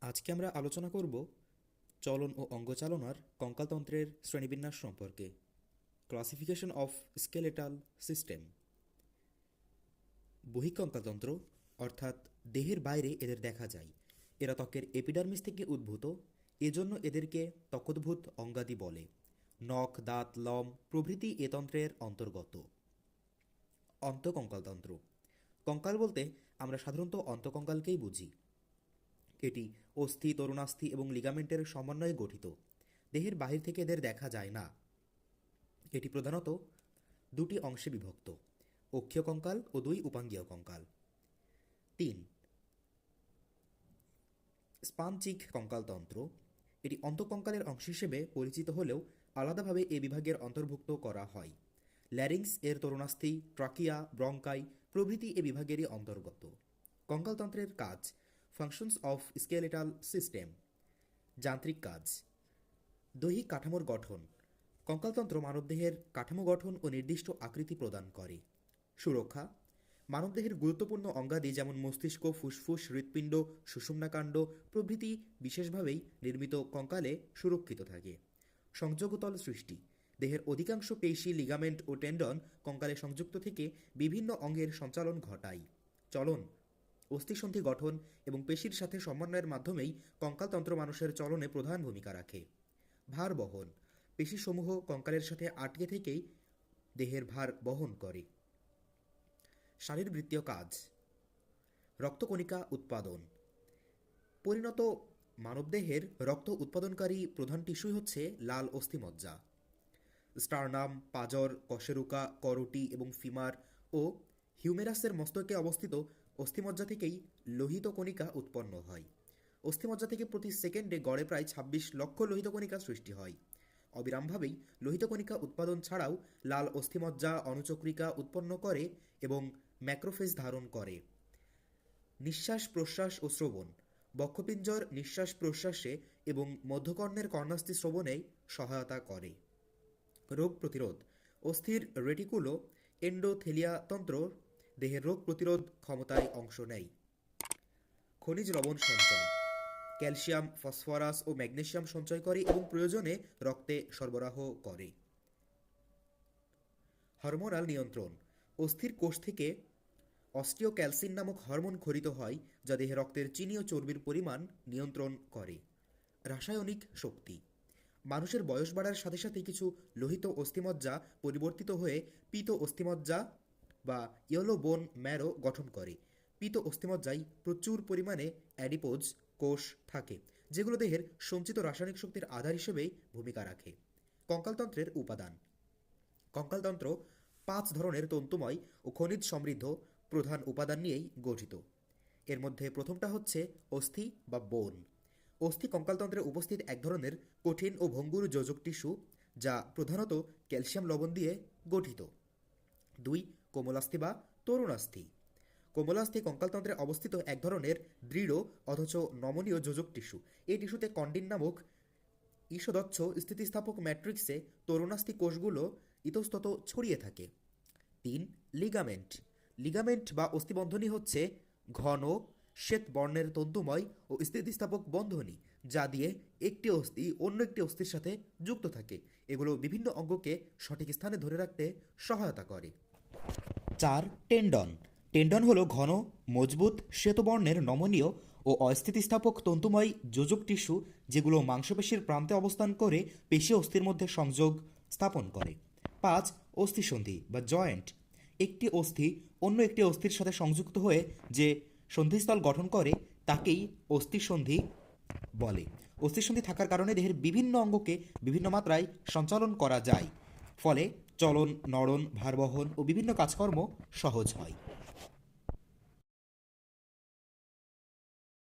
আজকে আমরা আলোচনা করব চলন ও অঙ্গচালনার কঙ্কালতন্ত্রের শ্রেণীবিন্যাস সম্পর্কে ক্লাসিফিকেশন অফ স্কেলেটাল সিস্টেম বহিঃকঙ্কালতন্ত্র, অর্থাৎ দেহের বাইরে এদের দেখা যায়। এরা ত্বকের এপিডার্মিস থেকে উদ্ভূত, এজন্য এদেরকে ত্বকোদ্ভূত অঙ্গাদি বলে। নখ, দাঁত, লম প্রভৃতি এ তন্ত্রের অন্তর্গত। অন্তকঙ্কালতন্ত্র। কঙ্কাল বলতে আমরা সাধারণত অন্তকঙ্কালকেই বুঝি। এটি অস্থি, তরুণাস্থি এবং লিগামেন্টের সমন্বয়ে গঠিত। দেহের বাহির থেকে এদের দেখা যায় না। এটি প্রধানত দুটি অংশে বিভক্ত, অক্ষীয় কঙ্কাল ও দুই উপাঙ্গীয় কঙ্কাল। তিন স্পাঞ্চিক কঙ্কালতন্ত্র। এটি অন্তকঙ্কালের অংশ হিসেবে পরিচিত হলেও আলাদাভাবে এ বিভাগের অন্তর্ভুক্ত করা হয়। ল্যারিংস এর তরুণাস্থি ট্রাকিয়া ব্রঙ্কাই প্রভৃতি এ বিভাগেরই অন্তর্গত। কঙ্কালতন্ত্রের কাজ ফাংশনস অফ স্কেলেটাল সিস্টেম যান্ত্রিক কাজ, দৈহিক কাঠামোর গঠন, কঙ্কালতন্ত্র মানবদেহের কাঠামো গঠন ও নির্দিষ্ট আকৃতি প্রদান করে। সুরক্ষা, মানবদেহের গুরুত্বপূর্ণ অঙ্গাদি যেমন মস্তিষ্ক, ফুসফুস, হৃৎপিণ্ড, সুষুম্নাকাণ্ড প্রভৃতি বিশেষভাবেই নির্মিত কঙ্কালে সুরক্ষিত থাকে। সংযোগতল সৃষ্টি, দেহের অধিকাংশ পেশি, লিগামেন্ট ও টেন্ডন কঙ্কালে সংযুক্ত থেকে বিভিন্ন অঙ্গের সঞ্চালন ঘটায়। চলন অস্থিসন্ধি গঠন এবং পেশির সাথে সমন্বয়ের মাধ্যমেই কঙ্কালতন্ত্র মানুষের চলনে প্রধান ভূমিকা রাখে। ভার বহন। পেশিসমূহ কঙ্কালের সাথে আটকে থেকেই দেহের ভার বহন করে। শারীরবৃত্তীয় কাজ। রক্তকণিকা উৎপাদন। পরিণত মানবদেহের রক্ত উৎপাদনকারী প্রধান টিস্যুই হচ্ছে লাল অস্থিমজ্জা। স্টারনাম, পাজর, কশেরুকা, করটি এবং ফিমার ও হিউমেরাসের মস্তকে অবস্থিত অস্থিমজ্জা থেকেই লোহিত কণিকা উৎপন্ন হয়। অস্থিমজ্জা থেকে প্রতি সেকেন্ডে গড়ে প্রায় ছাব্বিশ লক্ষ লোহিত কণিকা সৃষ্টি হয়। অবিরামভাবেই লোহিত কণিকা উৎপাদন ছাড়াও লাল অস্থিমজ্জা, অনুচক্রিকা উৎপন্ন করে এবং ম্যাক্রোফেজ ধারণ করে। নিঃশ্বাস প্রশ্বাস ও শ্রবণ। বক্ষপিঞ্জর নিঃশ্বাস প্রশ্বাসে এবং মধ্যকর্ণের কর্ণাস্থি শ্রবণে সহায়তা করে। রোগ প্রতিরোধ। অস্থির রেটিকুলো এন্ডোথেলিয়াতন্ত্র দেহের রোগ প্রতিরোধ ক্ষমতায় অংশ নেয়। খনিজ লবণ সঞ্চয়। ক্যালসিয়াম, ফসফরাস ও ম্যাগনেশিয়াম সঞ্চয় করে এবং প্রয়োজনে রক্তে সরবরাহ করে। হরমোনাল নিয়ন্ত্রণ। অস্থির কোষ থেকে অস্টিওক্যালসিন নামক হরমোন খরিত হয়, যা দেহে রক্তের চিনি ও চর্বির পরিমাণ নিয়ন্ত্রণ করে। রাসায়নিক শক্তি। মানুষের বয়স বাড়ার সাথে সাথে কিছু লোহিত অস্থিমজ্জা পরিবর্তিত হয়ে পিত অস্থিমজ্জা বা ইয়েলো বোন ম্যারো গঠন করে। পিত অস্থিমজ্জায় প্রচুর পরিমাণে অ্যাডিপোজ কোষ থাকে, যেগুলো দেহের সঞ্চিত রাসায়নিক শক্তির আধার হিসেবে ভূমিকা রাখে। কঙ্কালতন্ত্রের উপাদান। কঙ্কালতন্ত্র পাঁচ ধরনের তন্তুময় ও খনিজ সমৃদ্ধ প্রধান উপাদান নিয়েই গঠিত। এর মধ্যে প্রথমটা হচ্ছে অস্থি বা বোন। অস্থি কঙ্কালতন্ত্রে উপস্থিত এক ধরনের কঠিন ও ভঙ্গুর যোজক টিস্যু, যা প্রধানত ক্যালসিয়াম লবণ দিয়ে গঠিত। দুই কোমলাস্থি বা তরুণাস্থি। কোমলাস্থি কঙ্কালতন্ত্রে অবস্থিত এক ধরনের দৃঢ় অথচ নমনীয় যোজক টিস্যু। এই টিস্যুতে কন্ডিন নামক ঈষদচ্ছ স্থিতিস্থাপক ম্যাট্রিক্সে তরুণাস্থি কোষগুলো ইতস্তত ছড়িয়ে থাকে। তিন, লিগামেন্ট। লিগামেন্ট বা অস্থিবন্ধনী হচ্ছে ঘন শ্বেত বর্ণের তন্তুময় ও স্থিতিস্থাপক বন্ধনী, যা দিয়ে একটি অস্থি অন্য একটি অস্থির সাথে যুক্ত থাকে। এগুলো বিভিন্ন অঙ্গকে সঠিক স্থানে ধরে রাখতে সহায়তা করে। চার টেন্ডন। টেন্ডন হলো ঘন, মজবুত, শ্বেতবর্ণের নমনীয় ও অস্থিতিস্থাপক তন্তুময় যোজক টিস্যু যেগুলো মাংসপেশির প্রান্তে অবস্থান করে পেশি অস্থির মধ্যে সংযোগ স্থাপন করে। পাঁচ, অস্থিসন্ধি বা জয়েন্ট। একটি অস্থি অন্য একটি অস্থির সাথে সংযুক্ত হয়ে যে সন্ধিস্থল গঠন করে তাকেই অস্থিসন্ধি বলে। অস্থিসন্ধি থাকার কারণে দেহের বিভিন্ন অঙ্গকে বিভিন্ন মাত্রায় সঞ্চালন করা যায়। ফলে চলন নড়ন ভারবহন ও বিভিন্ন কাজকর্ম সহজ হয়।